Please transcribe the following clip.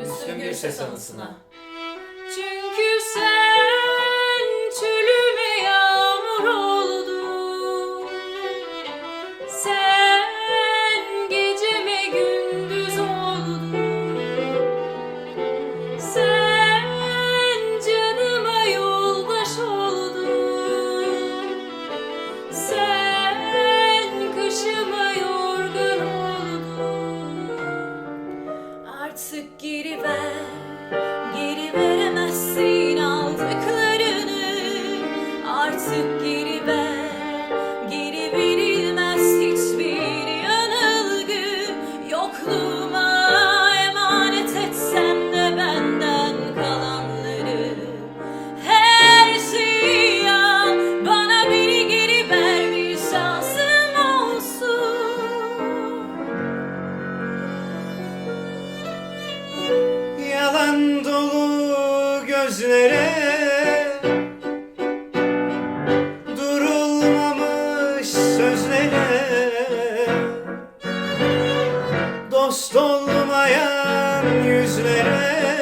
Müslüm Gürses anısına. Artık geri ver, geri veremezsin aldıklarını. Artık geri Yalan dolu gözlere. Durulmamış sözlere. Dost olmayan yüzlere